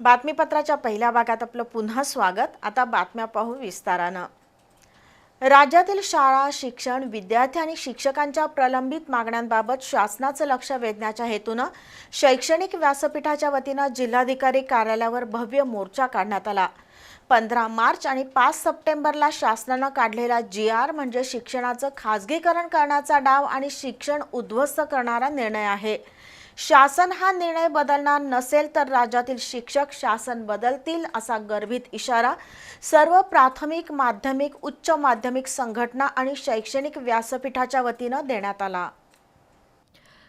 बातमीपत्राच्या पहिल्या भागात आपलं पुन्हा स्वागत. आता बातम्या पाहू विस्तारानं. राज्यातील शाळा शिक्षण विद्यार्थी आणि शिक्षकांच्या प्रलंबित मागण्यांबाबत शासनाचं लक्ष वेधण्याच्या हेतूनं शैक्षणिक व्यासपीठाच्या वतीनं जिल्हाधिकारी कार्यालयावर भव्य मोर्चा काढण्यात आला. पंधरा मार्च आणि पाच सप्टेंबरला शासनानं काढलेला जी आर म्हणजे शिक्षणाचं खाजगीकरण करण्याचा डाव आणि शिक्षण उद्ध्वस्त करणारा निर्णय आहे. शासन हा निर्णय बदलणार नसेल तर राज्यातील शिक्षक शासन बदलतील असा गर्भित इशारा सर्व प्राथमिक माध्यमिक उच्च माध्यमिक संघटना आणि शैक्षणिक व्यासपीठाच्या वतीनं देण्यात आला.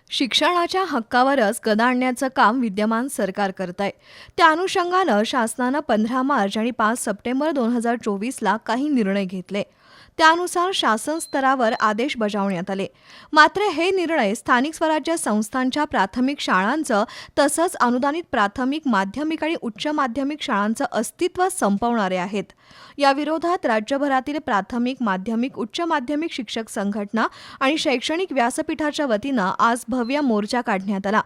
शिक्षणाच्या हक्कावरच गदा आणण्याचं काम विद्यमान सरकार करत आहे त्या अनुषंगानं शासनानं पंधरा मार्च आणि पाच सप्टेंबर दोन हजार चोवीसला काही निर्णय घेतले. त्यानुसार शासन स्तरावर आदेश बजावण्यात आले. मात्र हे निर्णय स्थानिक स्वराज्य संस्थांच्या प्राथमिक शाळांचं तसंच अनुदानित प्राथमिक माध्यमिक आणि उच्च माध्यमिक शाळांचं अस्तित्व संपवणारे आहेत. या विरोधात राज्यभरातील प्राथमिक माध्यमिक उच्च माध्यमिक शिक्षक संघटना आणि शैक्षणिक व्यासपीठाच्या वतीनं आज भव्य मोर्चा काढण्यात आला.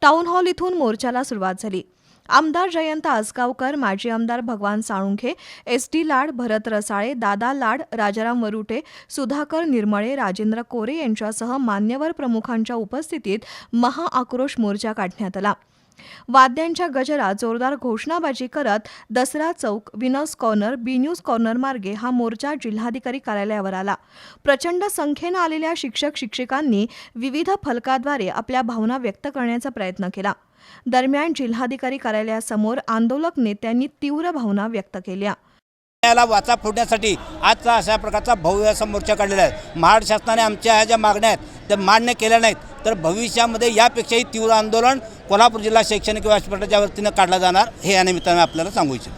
टाऊन हॉल इथून मोर्चाला सुरुवात झाली. आमदार जयंत आसगावकर माजी आमदार भगवान साळुंखे एस टी लाड भरत रसाळे दादा लाड राजाराम वरुटे सुधाकर निर्मळे राजेंद्र कोरे यांच्यासह मान्यवर प्रमुखांच्या उपस्थितीत महाआक्रोश मोर्चा काढण्यात आला. वाद्यांच्या गजरात जोरदार घोषणाबाजी करत दसरा चौक विनोस कॉर्नर बी न्यूज कॉर्नर मार्गे हा मोर्चा जिल्हाधिकारी कार्यालयावर आला. प्रचंड संख्येनं आलेल्या शिक्षक शिक्षिकांनी विविध फलकाद्वारे आपल्या भावना व्यक्त करण्याचा प्रयत्न केला. दरम्यान जिल्हाधिकारी कार्यालयासमोर आंदोलक नेत्यांनी तीव्र भावना व्यक्त केल्या. याला वाचा फोडण्यासाठी आजचा अशा प्रकारचा भव्य असा मोर्चा काढलेला आहे. महाड शासनाने आमच्या ह्या ज्या मागण्या आहेत त्या मान्य केल्या नाहीत. तर भविष्यामध्ये यापेक्षाही तीव्र आंदोलन कोल्हापूर जिल्हा शैक्षणिक व्यासपीठाच्या वतीनं काढलं जाणार हे या निमित्तानं आपल्याला सांगू इच्छितो.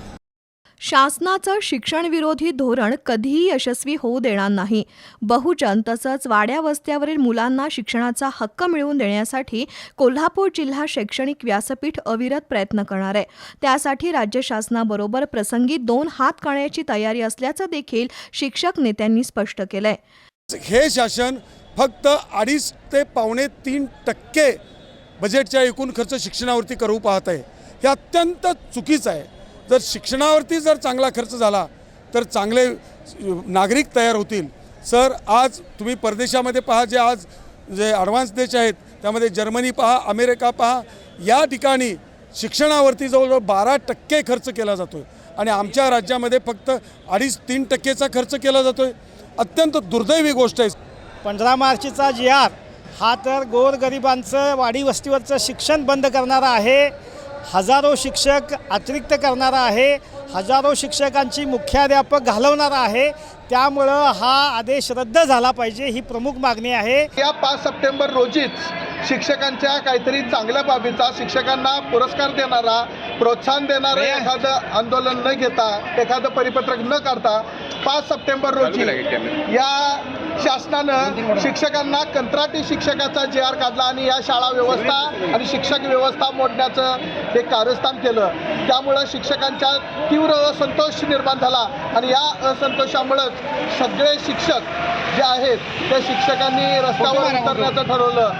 शासनाचं शिक्षणविरोधी धोरण कधीही यशस्वी होऊ देणार नाही. बहुजन तसंच वाड्या वस्त्यावरील मुलांना शिक्षणाचा हक्क मिळवून देण्यासाठी कोल्हापूर जिल्हा शैक्षणिक व्यासपीठ अविरत प्रयत्न करणार आहे. त्यासाठी राज्य शासनाबरोबर प्रसंगी दोन हात करण्याची तयारी असल्याचं देखील शिक्षक नेत्यांनी स्पष्ट केलंय. हे शासन फक्त अडीच ते पावणे तीन टक्के बजेटच्या एकूण खर्च शिक्षणावरती करू पाहत आहे. हे अत्यंत चुकीचं आहे. जर शिक्षणावरती जर चांगला खर्च झाला तर चांगले नागरिक तयार होतील. सर आज तुम्ही परदेशामध्ये पहा जे आज जे ॲडव्हान्स देश आहेत त्यामध्ये जर्मनी पहा अमेरिका पहा या ठिकाणी शिक्षणावरती जवळजवळ बारा टक्के खर्च केला जातो आहे आणि आमच्या राज्यामध्ये फक्त अडीच तीन टक्केचा खर्च केला जातो आहे अत्यंत दुर्दैवी गोष्ट आहे. पंधरा मार्चचा जी आर हा तर गोरगरिबांचं वाडी वस्तीवरचं शिक्षण बंद करणारा आहे. हजारो शिक्षक अतिरिक्त करणारा आहे. हजारो शिक्षकांची मुख्याध्यापक घालवणारा आहे. त्यामुळं हा आदेश रद्द झाला पाहिजे ही प्रमुख मागणी आहे. या पाच सप्टेंबर रोजीच शिक्षकांच्या काहीतरी चांगल्या बाबीचा शिक्षकांना पुरस्कार देणारा प्रोत्साहन देणारं एखादं आंदोलन न घेता एखादं परिपत्रक न काढता पाच सप्टेंबर रोजी या शासनानं शिक्षकांना कंत्राटी शिक्षकाचा जी आर काढला आणि या शाळा व्यवस्था आणि शिक्षक व्यवस्था मोडण्याचं हे कारस्थान केलं. त्यामुळं शिक्षकांच्या तीव्र असंतोष निर्माण झाला आणि या असंतोषामुळंच सगळे शिक्षक जे आहेत त्या शिक्षकांनी रस्त्यावर उतरण्याचं ठरवलं.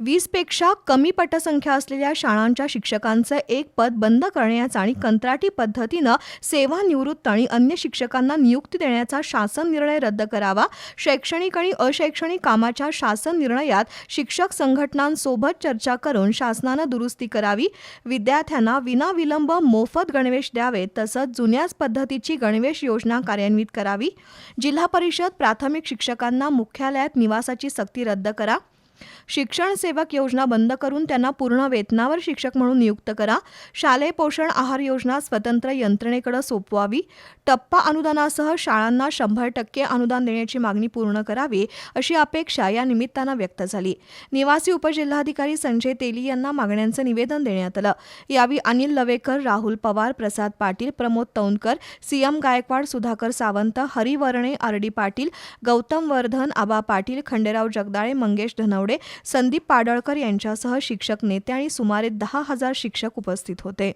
वीसपेक्षा कमी पटसंख्या असलेल्या शाळांच्या शिक्षकांचं एक पद बंद करण्याचा आणि कंत्राटी पद्धतीनं सेवानिवृत्त आणि अन्य शिक्षकांना नियुक्ती देण्याचा शासन निर्णय रद्द करावा. शैक्षणिक आणि अशैक्षणिक कामाच्या शासन निर्णयात शिक्षक संघटनांसोबत चर्चा करून शासनानं दुरुस्ती करावी. विद्यार्थ्यांना विनाविलंब मोफत गणवेश द्यावे तसंच जुन्याच पद्धतीची गणवेश योजना कार्यान्वित करावी. जिल्हा परिषद प्राथमिक शिक्षकांना मुख्यालयात निवासाची सक्ती रद्द करा. शिक्षण सेवक योजना बंद करून त्यांना पूर्ण वेतनावर शिक्षक म्हणून नियुक्त करा. शालेय पोषण आहार योजना स्वतंत्र यंत्रणेकडे सोपवावी. टप्पा अनुदानासह शाळांना शंभर टक्के अनुदान देण्याची मागणी पूर्ण करावी अशी अपेक्षा या निमित्तानं व्यक्त झाली. निवासी उपजिल्हाधिकारी संजय तेली यांना मागण्यांचं निवेदन देण्यात आलं. यावेळी Anil Lavekar Rahul Pawar Prasad Patil Pramod Taunkar CM Gaikwad Sudhakar Sawant Harivarne R D Patil Gautam Vardhan Aba Patil Khanderao Jagdale Mangesh Dhanawade Sandeep Padalkar यांच्यासह शिक्षक नेते आणि सुमारे दहा हजार शिक्षक उपस्थित होते.